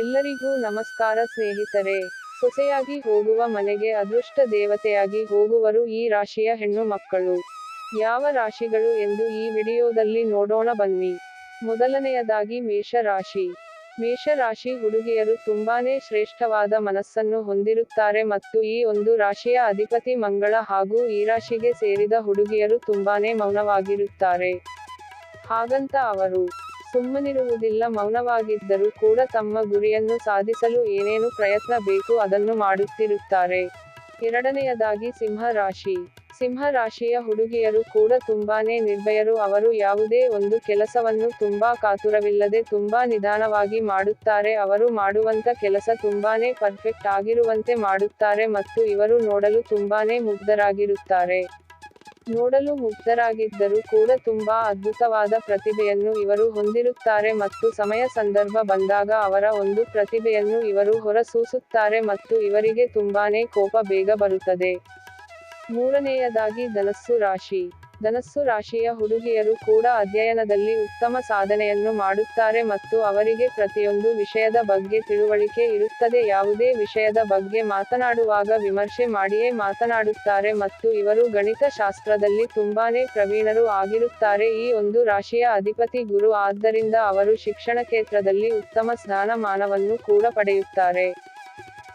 ಎಲ್ಲರಿಗೂ ನಮಸ್ಕಾರ ಸ್ನೇಹಿತರೆ. ಸೊಸೆಯಾಗಿ ಹೋಗುವ ಮನೆಗೆ ಅದೃಷ್ಟ ದೇವತೆಯಾಗಿ ಹೋಗುವರು ಈ ರಾಶಿಯ ಹೆಣ್ಣು ಮಕ್ಕಳು. ಯಾವ ರಾಶಿಗಳು ಎಂದು ಈ ವಿಡಿಯೋದಲ್ಲಿ ನೋಡೋಣ ಬನ್ನಿ. ಮೊದಲನೆಯದಾಗಿ ಮೇಷ ರಾಶಿ ಮೇಷ ರಾಶಿ ಹುಡುಗಿಯರು ತುಂಬಾನೇ ಶ್ರೇಷ್ಠವಾದ ಮನಸ್ಸನ್ನು ಹೊಂದಿರುತ್ತಾರೆ ಮತ್ತು ಈ ಒಂದು ರಾಶಿಯ ಅಧಿಪತಿ ಮಂಗಳ ಹಾಗೂ ಈ ರಾಶಿಗೆ ಸೇರಿದ ಹುಡುಗಿಯರು ತುಂಬಾನೇ ಮೌನವಾಗಿರುತ್ತಾರೆ. ಹಾಗಂತ ಅವರು. ಸುಮ್ಮನಿರುವುದಿಲ್ಲ, ಮೌನವಾಗಿದ್ದರೂ ಕೂಡ ತಮ್ಮ ಗುರಿಯನ್ನು ಸಾಧಿಸಲು ಏನೇನು ಪ್ರಯತ್ನ ಬೇಕು ಅದನ್ನು ಮಾಡುತ್ತಿರುತ್ತಾರೆ. ಎರಡನೆಯದಾಗಿ ಸಿಂಹ ರಾಶಿ ಸಿಂಹ ರಾಶಿಯ ಹುಡುಗಿಯರು ಕೂಡ ತುಂಬಾನೇ ನಿರ್ಭಯರು, ಅವರು ಯಾವುದೇ ಒಂದು ಕೆಲಸವನ್ನು ತುಂಬಾ ಕಾತುರವಿಲ್ಲದೆ, ತುಂಬಾ ನಿಧಾನವಾಗಿ ಮಾಡುತ್ತಾರೆ, ಅವರು ಮಾಡುವಂತ ಕೆಲಸ ತುಂಬಾನೇ ಪರ್ಫೆಕ್ಟ್ ಆಗಿರುವಂತೆ ಮಾಡುತ್ತಾರೆ ಮತ್ತು ಇವರು ನೋಡಲು ತುಂಬಾನೇ ಮುಗ್ಧರಾಗಿರುತ್ತಾರೆ. ನೋಡಲು ಮುಗ್ಧರಾಗಿದ್ದರೂ ಕೂಡ ತುಂಬಾ ಅದ್ಭುತವಾದ ಪ್ರತಿಭೆಯನ್ನು ಇವರು ಹೊಂದಿರುತ್ತಾರೆ ಮತ್ತು ಸಮಯ ಸಂದರ್ಭ ಬಂದಾಗ ಅವರ ಒಂದು ಪ್ರತಿಭೆಯನ್ನು ಇವರು ಹೊರಸೂಸುತ್ತಾರೆ ಮತ್ತು ಇವರಿಗೆ ತುಂಬಾನೇ ಕೋಪ ಬೇಗ ಬರುತ್ತದೆ. ಮೂರನೆಯದಾಗಿ ಧನಸ್ಸು ರಾಶಿ. ಧನಸ್ಸು ರಾಶಿಯ ಹುಡುಗಿಯರು ಕೂಡ ಅಧ್ಯಯನದಲ್ಲಿ ಉತ್ತಮ ಸಾಧನೆಯನ್ನು ಮಾಡುತ್ತಾರೆ ಮತ್ತು ಅವರಿಗೆ ಪ್ರತಿಯೊಂದು ವಿಷಯದ ಬಗ್ಗೆ ತಿಳುವಳಿಕೆ ಇರುತ್ತದೆ. ಯಾವುದೇ ವಿಷಯದ ಬಗ್ಗೆ ಮಾತನಾಡುವಾಗ ವಿಮರ್ಶೆ ಮಾಡಿಯೇ ಮಾತನಾಡುತ್ತಾರೆ ಮತ್ತು ಇವರು ಗಣಿತ ಶಾಸ್ತ್ರದಲ್ಲಿ ತುಂಬಾನೇ ಪ್ರವೀಣರು ಆಗಿರುತ್ತಾರೆ. ಈ ಒಂದು ರಾಶಿಯ ಅಧಿಪತಿ ಗುರು ಆದ್ದರಿಂದ ಅವರು ಶಿಕ್ಷಣ ಕ್ಷೇತ್ರದಲ್ಲಿ ಉತ್ತಮ ಸ್ಥಾನಮಾನವನ್ನು ಕೂಡ ಪಡೆಯುತ್ತಾರೆ.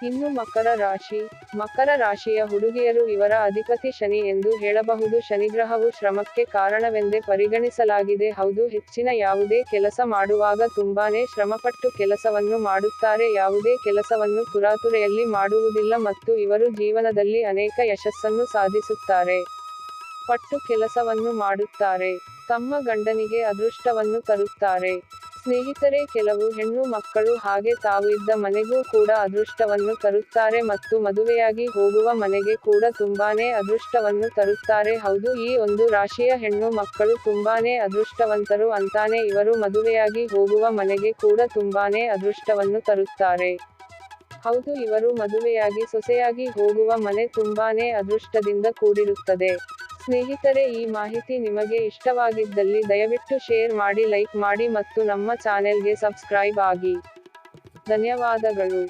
ಇನ್ನು ಮಕರ ರಾಶಿ. ಮಕರ ರಾಶಿಯ ಹುಡುಗಿಯರು ಇವರ ಅಧಿಪತಿ ಶನಿ ಎಂದು ಹೇಳಬಹುದು. ಶನಿಗ್ರಹವು ಶ್ರಮಕ್ಕೆ ಕಾರಣವೆಂದೇ ಪರಿಗಣಿಸಲಾಗಿದೆ. ಹೌದು, ಹೆಚ್ಚಿನ ಯಾವುದೇ ಕೆಲಸ ಮಾಡುವಾಗ ತುಂಬಾನೇ ಶ್ರಮಪಟ್ಟು ಕೆಲಸವನ್ನು ಮಾಡುತ್ತಾರೆ. ಯಾವುದೇ ಕೆಲಸವನ್ನು ತುರಾತುರೆಯಲ್ಲಿ ಮಾಡುವುದಿಲ್ಲ ಮತ್ತು ಇವರು ಜೀವನದಲ್ಲಿ ಅನೇಕ ಯಶಸ್ಸನ್ನು ಸಾಧಿಸುತ್ತಾರೆ. ಪಟ್ಟು ಕೆಲಸವನ್ನು ಮಾಡುತ್ತಾರೆ. ತಮ್ಮ ಗಂಡನಿಗೆ ಅದೃಷ್ಟವನ್ನು ತರುತ್ತಾರೆ. ಸ್ನೇಹಿತರೆ, ಕೆಲವು ಹೆಣ್ಣು ಮಕ್ಕಳು ಹಾಗೆ ತಾವು ಇದ್ದ ಮನೆಗೂ ಕೂಡ ಅದೃಷ್ಟವನ್ನು ತರುತ್ತಾರೆ ಮತ್ತು ಮದುವೆಯಾಗಿ ಹೋಗುವ ಮನೆಗೆ ಕೂಡ ತುಂಬಾನೇ ಅದೃಷ್ಟವನ್ನು ತರುತ್ತಾರೆ. ಹೌದು, ಈ ಒಂದು ರಾಶಿಯ ಹೆಣ್ಣು ಮಕ್ಕಳು ತುಂಬಾನೇ ಅದೃಷ್ಟವಂತರು ಅಂತಾನೆ ಇವರು ಮದುವೆಯಾಗಿ ಹೋಗುವ ಮನೆಗೆ ಕೂಡ ತುಂಬಾನೇ ಅದೃಷ್ಟವನ್ನು ತರುತ್ತಾರೆ. ಹೌದು, ಇವರು ಮದುವೆಯಾಗಿ ಸೊಸೆಯಾಗಿ ಹೋಗುವ ಮನೆ ತುಂಬಾನೇ ಅದೃಷ್ಟದಿಂದ ಕೂಡಿರುತ್ತದೆ. ಸ್ನೇಹಿತರೆ, ಈ ಮಾಹಿತಿ ನಿಮಗೆ ಇಷ್ಟವಾಗಿದ್ದಲ್ಲಿ ದಯವಿಟ್ಟು ಶೇರ್ ಮಾಡಿ, ಲೈಕ್ ಮಾಡಿ ಮತ್ತು ನಮ್ಮ ಚಾನೆಲ್ಗೆ ಸಬ್ಸ್ಕ್ರೈಬ್ ಆಗಿ. ಧನ್ಯವಾದಗಳು.